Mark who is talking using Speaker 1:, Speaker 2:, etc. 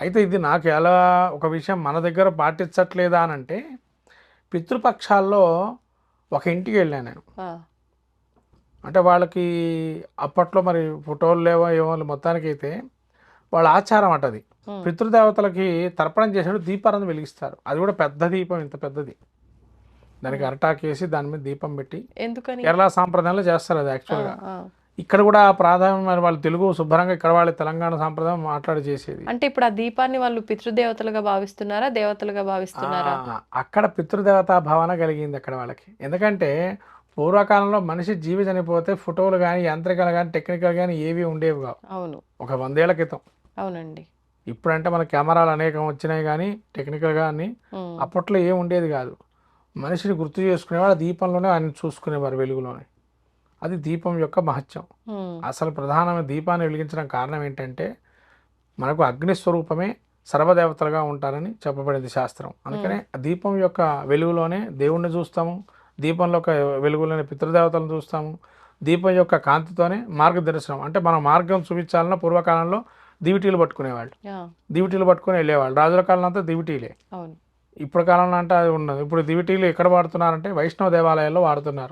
Speaker 1: అయితే ఇది నాకు ఎలా ఒక విషయం మన దగ్గర పాటించట్లేదా అని అంటే పితృపక్షాల్లో ఒక ఇంటికి వెళ్ళాను నేను. అంటే వాళ్ళకి అప్పట్లో మరి ఫోటోలు లేవో ఏమో మొత్తానికి అయితే వాళ్ళ ఆచారం అట అది. పితృదేవతలకి తర్పణం చేసినప్పుడు దీపాలను వెలిగిస్తారు. అది కూడా పెద్ద దీపం ఇంత పెద్దది. దానికి అరటాకేసి దాని మీద దీపం పెట్టి
Speaker 2: ఎందుకని?
Speaker 1: కేరళ సాంప్రదాయంలో చేస్తారు అది యాక్చువల్గా. ఇక్కడ కూడా ఆ ప్రాధాన్యం మరి వాళ్ళు తెలుగు శుభ్రంగా ఇక్కడ వాళ్ళ తెలంగాణ సాంప్రదాయం మాట్లాడి చేసేది.
Speaker 2: అంటే ఇప్పుడు ఆ దీపాన్ని వాళ్ళు పితృదేవతలుగా భావిస్తున్నారా? దేవతలుగా భావిస్తున్నారా?
Speaker 1: అక్కడ పితృదేవతా భావన కలిగింది అక్కడ వాళ్ళకి. ఎందుకంటే పూర్వకాలంలో మనిషి జీవి చనిపోతే ఫోటోలు కానీ యంత్రికలు కానీ టెక్నికల్ కానీ ఏవి ఉండేవి కావు.
Speaker 2: అవును.
Speaker 1: ఒక వందేళ్ళ క్రితం.
Speaker 2: అవునండి.
Speaker 1: ఇప్పుడంటే మన కెమెరాలు అనేకం వచ్చినాయి కానీ టెక్నికల్ కానీ అప్పట్లో ఏం ఉండేది కాదు. మనిషిని గుర్తు చేసుకునేవాడు దీపంలోనే ఆయన చూసుకునేవారు వెలుగులోనే. అది దీపం యొక్క మహత్యం. అసలు ప్రధానమైన దీపాన్ని వెలిగించడం కారణం ఏంటంటే మనకు అగ్ని స్వరూపమే సర్వదేవతలుగా ఉంటారని చెప్పబడింది శాస్త్రం. అందుకనే దీపం యొక్క వెలుగులోనే దేవుణ్ణి చూస్తాము దీపంలో ఒక వెలుగులోనే పితృదేవతలను చూస్తాము దీపం యొక్క కాంతితోనే మార్గదర్శనం. అంటే మన మార్గం చూపించాలన్న పూర్వకాలంలో దివిటీలు పట్టుకునేవాళ్ళు. దివిటీలు పట్టుకుని వెళ్ళేవాళ్ళు. రాజుల కాలంలో అంతా దివిటీలే ఇప్పుడు కాలంలో అంటే అది ఉండదు. ఇప్పుడు దివిటీలు ఎక్కడ వాడుతున్నారంటే వైష్ణవ దేవాలయాల్లో వాడుతున్నారు.